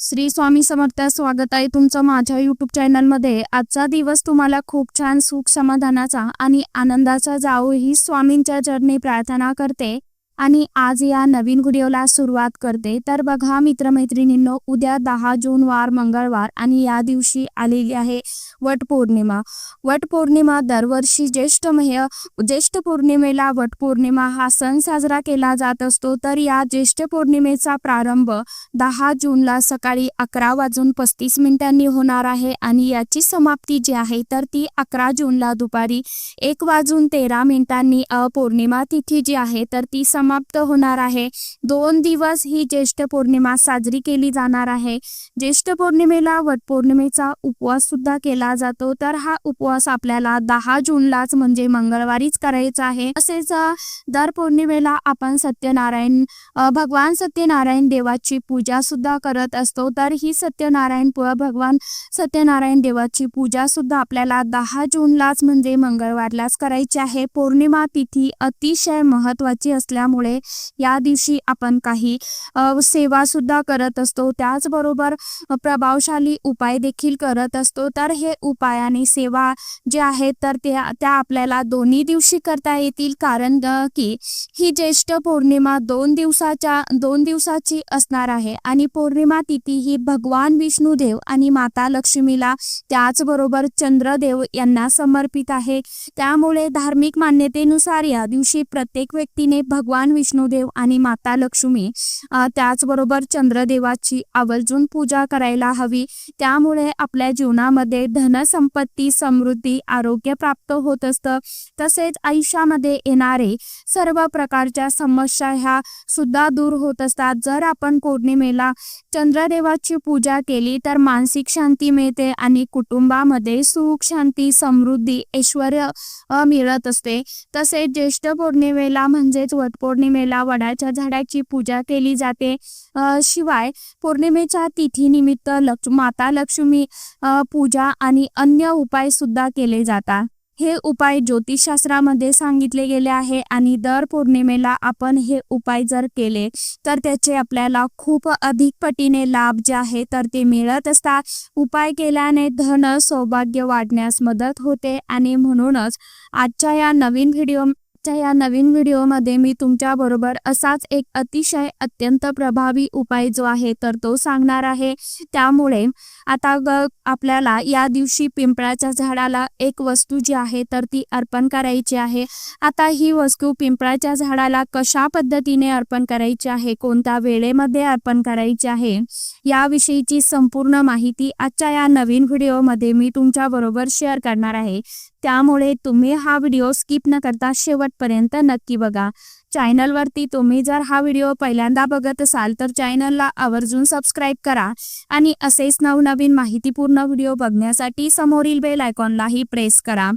श्री स्वामी समर्थ स्वागत आहे तुमचं माझ्या युट्यूब चॅनलमध्ये आजचा दिवस तुम्हाला खूप छान सुख समाधानाचा आणि आनंदाचा जावो ही स्वामींच्या चरणी प्रार्थना करते. आणि आज या नवीन व्हिडिओला सुरुवात करते. तर बघा मित्रमैत्रिणींनो उद्या दहा जून वार मंगळवार आणि या दिवशी आलेली आहे. वटपौर्णिमा. वटपौर्णिमा दरवर्षी ज्येष्ठ मह ज्येष्ठ पौर्णिमेला वटपौर्णिमा हा सण साजरा केला जात असतो. तर या ज्येष्ठ पौर्णिमेचा प्रारंभ दहा जूनला सकाळी अकरा वाजून पस्तीस मिनिटांनी होणार आहे आणि याची समाप्ती जी आहे तर ती अकरा जूनला दुपारी एक वाजून तेरा मिनिटांनी पौर्णिमा तिथी जी आहे तर ती समाप्त होणार आहे. दोन दिवस ही ज्येष्ठ पौर्णिमा साजरी केली जाणार आहे. ज्येष्ठ पौर्णिमेला वटपौर्णिमेचा उपवास सुद्धा केला जातो तर हा उपवास आपल्याला दहा जूनलाच म्हणजे मंगळवारीच करायचा आहे. तसेच दर पौर्णिमेला आपण सत्यनारायण भगवान सत्यनारायण देवाची पूजा सुद्धा करत असतो. तर ही सत्यनारायण भगवान सत्यनारायण देवाची पूजा सुद्धा आपल्याला दहा जूनलाच म्हणजे मंगळवारलाच करायची आहे. पौर्णिमा तिथी अतिशय महत्वाची असल्यामुळे या दिवशी आपण काही सेवा सुद्धा करत असतो. त्याचबरोबर प्रभावशाली उपाय देखील करत असतो. तर हे उपाय आणि सेवा जे आहेत तर त्या त्या आपल्याला दोन्ही दिवशी करता येतील. कारण की ही ज्येष्ठ पौर्णिमा दोन दिवसाच्या दोन दिवसाची असणार आहे. आणि पौर्णिमा तिथी ही भगवान विष्णुदेव आणि माता लक्ष्मीला त्याचबरोबर चंद्रदेव यांना समर्पित आहे. त्यामुळे धार्मिक मान्यतेनुसार या दिवशी प्रत्येक व्यक्तीने भगवान विष्णुदेव आणि माता लक्ष्मी त्याचबरोबर चंद्रदेवाची आवर्जून पूजा करायला हवी. त्यामुळे आपल्या जीवनामध्ये धनसंपत्ती समृद्धी आरोग्य प्राप्त होत असतं. तसेच आयुष्यामध्ये येणारे सर्व प्रकारच्या समस्या ह्या सुद्धा दूर होत असतात. जर आपण पौर्णिमेला चंद्रदेवाची पूजा केली तर मानसिक शांती मिळते आणि कुटुंबामध्ये सुख शांती समृद्धी ऐश्वर मिळत असते. तसेच ज्येष्ठ पौर्णिमेला म्हणजेच वटपौर्णिमेला वडाच्या झाडाची पूजा केली जाते. शिवाय पौर्णिमेच्या तिथीनिमित्त लक्ष माता लक्ष्मी पूजा आणि अन्य उपाय सुद्धा केले जातात. हे उपाय ज्योतिषशास्त्रामध्ये सांगितले गेले आहे आणि दर पौर्णिमेला आपण हे उपाय जर केले तर त्याचे आपल्याला खूप अधिक पटीने लाभ जे आहे तर ते मिळत असतात. उपाय केल्याने धन सौभाग्य वाढण्यास मदत होते आणि म्हणूनच आजच्या या नवीन व्हिडिओ आजच्या या नवीन व्हिडिओमध्ये मी तुमच्या बरोबर असाच एक अतिशय अत्यंत प्रभावी उपाय जो आहे तर तो सांगणार आहे. त्यामुळे आता आपल्याला या दिवशी पिंपळाच्या झाडाला एक वस्तू जी आहे तर ती अर्पण करायची आहे. आता ही वस्तू पिंपळाच्या झाडाला कशा पद्धतीने अर्पण करायची आहे कोणत्या वेळेमध्ये अर्पण करायची आहे याविषयीची संपूर्ण माहिती आजच्या या नवीन व्हिडिओमध्ये मी तुमच्या बरोबर शेअर करणार आहे. त्यामुळे तुम्ही हा व्हिडिओ स्किप न करता शेवटपर्यंत नक्की बघा. चॅनलवरती तुम्ही जर हा व्हिडिओ पहिल्यांदा बघत असाल तर चॅनलला आवर्जून सबस्क्राईब करा आणि असेच नवनवीन माहितीपूर्ण व्हिडिओ बघण्यासाठी समोरील बेल आयकॉनलाही प्रेस करा.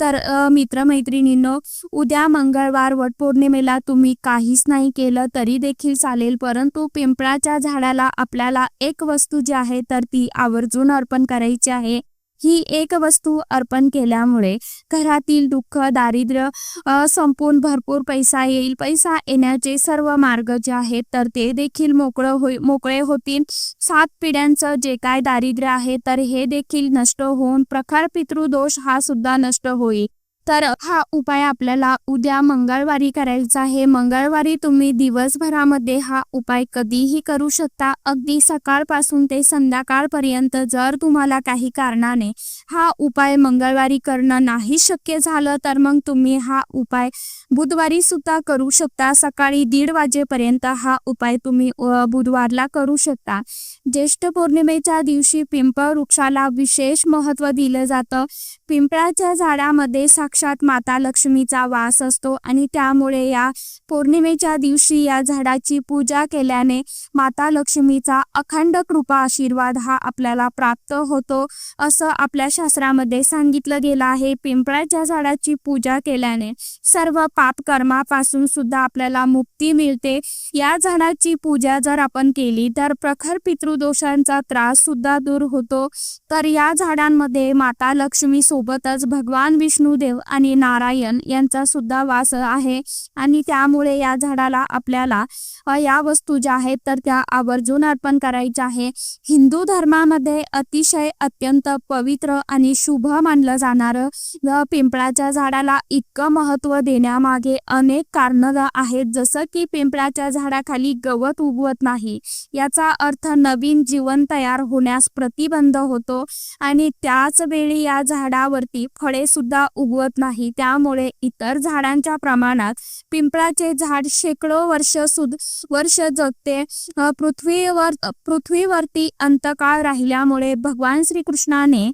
तर मित्रमैत्रिणींनो उद्या मंगळवार वटपौर्णिमेला तुम्ही काहीच नाही केलं तरी देखील चालेल परंतु पिंपळाच्या झाडाला आपल्याला एक वस्तू जी आहे तर ती आवर्जून अर्पण करायची आहे. ही एक वस्तू अर्पण केल्यामुळे घरातील दुःख दारिद्र्य संपून भरपूर पैसा येईल. पैसा येण्याचे सर्व मार्ग जे आहेत तर ते देखील मोकळं होई मोकळे होतील. सात पिढ्यांचं जे काय दारिद्र्य आहे तर हे देखील नष्ट होऊन प्रखर पितृदोष हा सुद्धा नष्ट होईल. तर हा उपाय आपल्याला उद्या मंगळवारी करायचा आहे. मंगळवारी तुम्ही दिवसभरामध्ये हा उपाय कधीही करू शकता. अगदी सकाळपासून ते संध्याकाळपर्यंत जर तुम्हाला काही कारणाने हा उपाय मंगळवारी करणं नाही शक्य झालं तर मग तुम्ही हा उपाय बुधवारी सुद्धा करू शकता. सकाळी दीड वाजेपर्यंत हा उपाय तुम्ही बुधवारला करू शकता. ज्येष्ठ पौर्णिमेच्या दिवशी पिंपळ वृक्षाला विशेष महत्त्व दिलं जातं. पिंपळाच्या झाडामध्ये वृक्षात माता लक्ष्मीचा वास असतो आणि त्यामुळे या पौर्णिमेच्या दिवशी या झाडाची पूजा केल्याने माता लक्ष्मीचा अखंड कृपा आशीर्वाद हा आपल्याला प्राप्त होतो असं आपल्या शास्त्रामध्ये सांगितलं गेलं आहे. पिंपळाच्या झाडाची पूजा केल्याने सर्व पाप कर्मापासून सुद्धा आपल्याला मुक्ती मिळते. या झाडाची पूजा जर आपण केली तर प्रखर पितृदोषांचा त्रास सुद्धा दूर होतो. तर या झाडांमध्ये माता लक्ष्मी सोबतच भगवान विष्णू देव आणि नारायण यांचा सुद्धा वास आहे. आणि त्यामुळे या झाडाला आपल्याला या वस्तू ज्या आहेत तर त्या आवर्जून अर्पण करायच्या आहे. हिंदू धर्मामध्ये अतिशय अत्यंत पवित्र आणि शुभ मानलं जाणारं पिंपळाच्या झाडाला इतकं महत्त्व देण्यामागे अनेक कारणं आहेत. जसं की पिंपळाच्या झाडाखाली गवत उगवत नाही याचा अर्थ नवीन जीवन तयार होण्यास प्रतिबंध होतो. आणि त्याच वेळी या झाडावरती फळे सुद्धा उगवत नाही. त्यामुळे इतर झाडांच्या प्रमाणात पिंपळाचे झाड शेकडो वर्ष सुद वर्ष जगते. पृथ्वीवर पृथ्वीवरती अंतकाळ राहिल्यामुळे भगवान श्रीकृष्णाने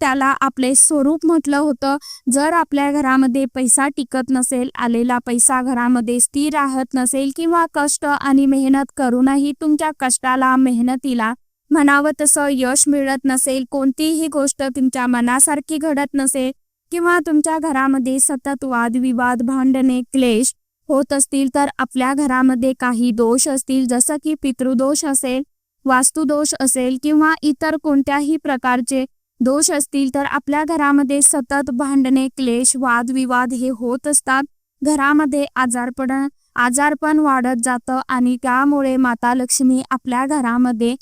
त्याला आपले स्वरूप म्हटलं होतं. जर आपल्या घरामध्ये पैसा टिकत नसेल आलेला पैसा घरामध्ये स्थिर राहत नसेल किंवा कष्ट आणि मेहनत करूनही तुमच्या कष्टाला मेहनतीला म्हणावं तसं यश मिळत नसेल कोणतीही गोष्ट तुमच्या मनासारखी घडत नसेल किंवा तुमच्या घरामध्ये सतत वादविवाद भांडणे क्लेश होत असतील तर आपल्या घरामध्ये काही दोष असतील जसं की पितृदोष असेल वास्तुदोष असेल किंवा इतर कोणत्याही प्रकारचे दोष असतील तर आपल्या घरामध्ये सतत भांडणे क्लेश वादविवाद हे होत असतात. घरामध्ये आजारपण आजारपण वाढत जातं आणि त्यामुळे माता लक्ष्मी आपल्या घरामध्ये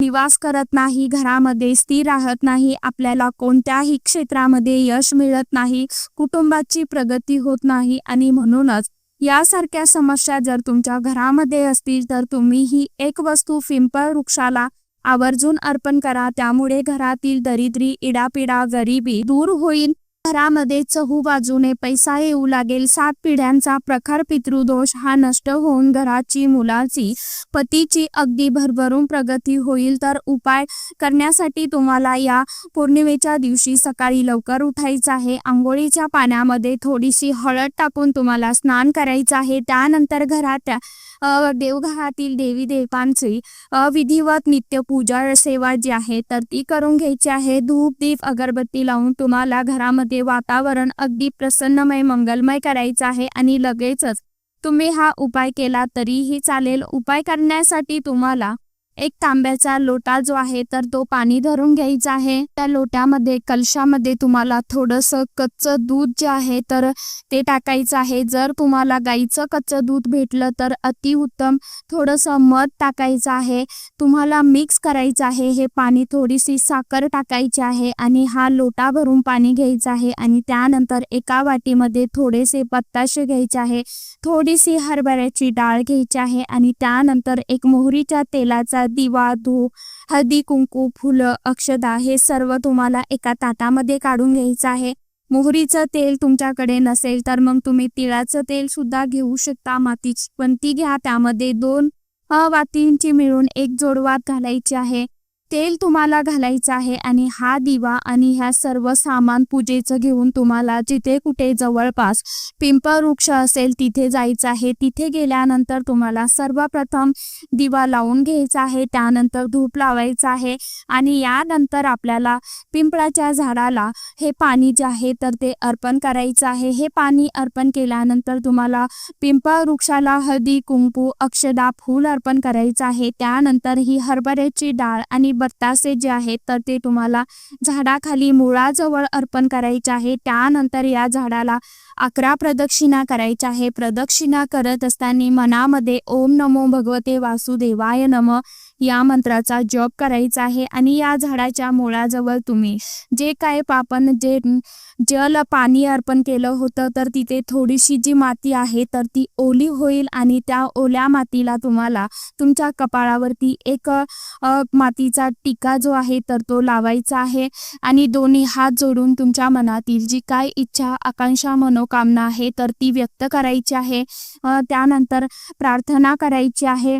निवास करत नाही घरामध्ये स्थिर राहत नाही आपल्याला कोणत्याही क्षेत्रामध्ये यश मिळत नाही कुटुंबाची प्रगती होत नाही आणि म्हणूनच यासारख्या समस्या जर तुमच्या घरामध्ये असतील तर तुम्ही ही एक वस्तू पिंपळ वृक्षाला आवर्जून अर्पण करा. त्यामुळे घरातील दरिद्री इडापिडा गरिबी दूर होईल. घरामध्ये चहू बाजूने पैसा येऊ लागेल. सात पिढ्यांचा प्रखर पितृदोष. हा नष्ट होऊन घराची मुलाची पतीची अगदी भरभरून प्रगती होईल. तर उपाय करण्यासाठी तुम्हाला या पौर्णिमेच्या दिवशी सकाळी लवकर उठायचं आहे. आंघोळीच्या पाण्यामध्ये थोडीशी हळद टाकून तुम्हाला स्नान करायचं आहे. त्यानंतर घरात देवघरातील देवी देवतांची विधिवत विधिवत नित्यपूजा सेवा जी आहे तर ती करून घ्यायची आहे. धूप दीप अगरबत्ती लावून तुम्हाला घरामध्ये वातावरण अगदी प्रसन्नमय मंगलमय करायचं आहे आणि लगेचच तुम्ही हा उपाय केला तरीही चालेल. उपाय करण्यासाठी तुम्हाला एक तांब्याचा लोटा जो आहे तर तो पाणी धरून घ्यायचा आहे. त्या लोट्यामध्ये कलशामध्ये तुम्हाला थोडंसं कच्चं दूध जे आहे तर ते टाकायचं आहे. जर तुम्हाला गाईचं कच्चं दूध भेटलं तर अतिउत्तम थोडंसं मध टाकायचं आहे. तुम्हाला मिक्स करायचं आहे. हे पाणी थोडीशी साखर टाकायची आहे आणि हा लोटा भरून पाणी घ्यायचं आहे आणि त्यानंतर एका वाटीमध्ये थोडेसे बत्ताशे घ्यायचे आहे. थोडीशी हरभऱ्याची डाळ घ्यायची आहे आणि त्यानंतर एक मोहरीच्या तेलाचा दिवा धूप हळदी कुंकू फुलं अक्षदा हे सर्व तुम्हाला एका ताटामध्ये काढून घ्यायचं आहे. मोहरीचं तेल तुमच्याकडे नसेल तर मग तुम्ही तिळाचं तेल सुद्धा घेऊ शकता. मातीची पण ती घ्या. त्यामध्ये दोन वातींची मिळून एक जोडवात घालायची आहे. तेल तुम्हाला घालायचं आहे आणि हा दिवा आणि ह्या सर्व सामान पूजेचं घेऊन तुम्हाला जिथे कुठे जवळपास पिंपळ वृक्ष असेल तिथे जायचं आहे. तिथे गेल्यानंतर तुम्हाला सर्वप्रथम दिवा लावून घ्यायचा आहे. त्यानंतर धूप लावायचं आहे आणि यानंतर आपल्याला पिंपळाच्या झाडाला हे पाणी जे आहे तर ते अर्पण करायचं आहे. हे पाणी अर्पण केल्यानंतर तुम्हाला पिंपळ वृक्षाला हळदी कुंकू अक्षदा फूल अर्पण करायचं आहे. त्यानंतर ही हरभऱ्याची डाळ आणि बत्तासे जे आहेत तर ते तुम्हाला झाडाखाली मुळाजवळ अर्पण करायचे आहे. त्यानंतर या झाडाला अकरा प्रदक्षिणा करायच्या आहे. प्रदक्षिणा करत असताना मनामध्ये ओम नमो भगवते वासुदेवाय नम. या मंत्राचा जप करायचा आहे आणि या झाडाच्या मुळाजवळ तुम्ही जे काय पापन जे जल पाणी अर्पण केलं होतं तर तिथे थोडीशी जी माती आहे तर ती ओली होईल आणि त्या ओल्या मातीला तुम्हाला तुमच्या कपाळावरती एक मातीचा टीका जो आहे तर तो लावायचा आहे. आणि दोन्ही हात जोडून तुमच्या मनातील जी काय इच्छा आकांक्षा मनोकामना आहे तर ती व्यक्त करायची आहे. त्यानंतर प्रार्थना करायची आहे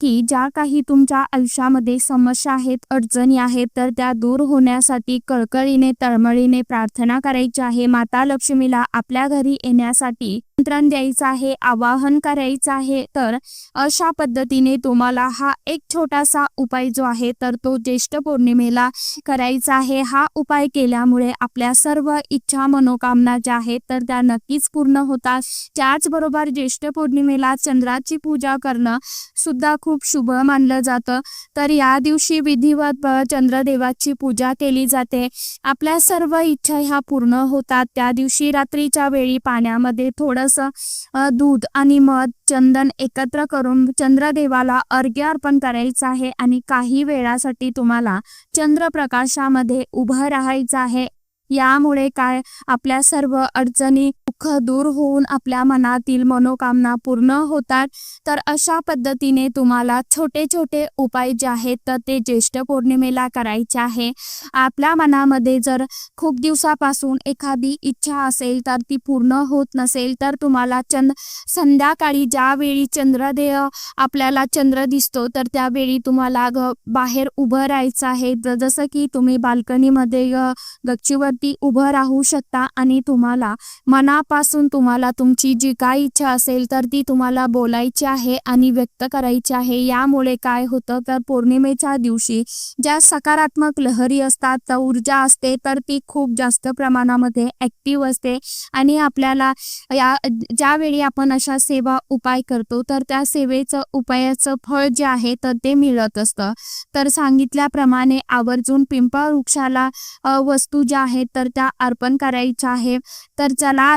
की ज्या काही तुमच्या आयुष्यामध्ये समस्या आहेत अडचणी आहेत तर त्या दूर होण्यासाठी कळकळीने तळमळीने प्रार्थना करायची आहे. माता लक्ष्मीला आपल्या घरी येण्यासाठी निमंत्रण द्यायचं आहे आवाहन करायचं आहे तर अशा पद्धतीने तुम्हाला हा एक छोटासा उपाय जो आहे तर तो ज्येष्ठ पौर्णिमेला करायचा आहे. हा उपाय केल्यामुळे आपल्या सर्व इच्छा मनोकामना ज्या आहेत तर त्या नक्कीच पूर्ण होतात. त्याचबरोबर ज्येष्ठ पौर्णिमेला चंद्राची पूजा करणं सुद्धा खूप शुभ मानलं जातं. तर या दिवशी विधिवत चंद्रदेवाची पूजा केली जाते. आपल्या सर्व इच्छा ह्या पूर्ण होतात. त्या दिवशी रात्रीच्या वेळी पाण्यामध्ये थोडं अ, दूध आणि मध चंदन एकत्र करून चंद्रदेवाला अर्घ्य अर्पण करायचं आहे आणि काही वेळासाठी तुम्हाला चंद्रप्रकाशामध्ये उभं राहायचं आहे. यामुळे काय? आपल्या सर्व अडचणी दुःख दूर होऊन आपल्या मनातील मनोकामना पूर्ण होतात. तर अशा पद्धतीने तुम्हाला छोटे छोटे उपाय जे आहेत तर ते ज्येष्ठ पौर्णिमेला करायचे आहे. आपल्या मनामध्ये जर खूप दिवसापासून एखादी इच्छा असेल तर ती पूर्ण होत नसेल तर तुम्हाला चंद संध्याकाळी ज्यावेळी चंद्रदेह आपल्याला चंद्र दिसतो तर त्यावेळी तुम्हाला बाहेर उभं राहायचं आहे. जसं की तुम्ही बाल्कनीमध्ये गच्चीवरती उभं राहू शकता आणि तुम्हाला मना मनापासून तुम्हाला तुमची जी काय इच्छा असेल तर ती तुम्हाला बोलायची आहे आणि व्यक्त करायची आहे. यामुळे काय होतं तर पौर्णिमेच्या दिवशी ज्या सकारात्मक लहरी असतात ऊर्जा असते तर ती खूप जास्त प्रमाणामध्ये ॲक्टिव्ह असते. आणि आपल्याला या ज्यावेळी आपण अशा सेवा उपाय करतो तर त्या सेवेचं उपायाचं फळ जे आहे तर ते मिळत असतं. तर सांगितल्याप्रमाणे आवर्जून पिंपळ वृक्षाला वस्तू ज्या आहेत तर त्या अर्पण करायच्या आहे तर चला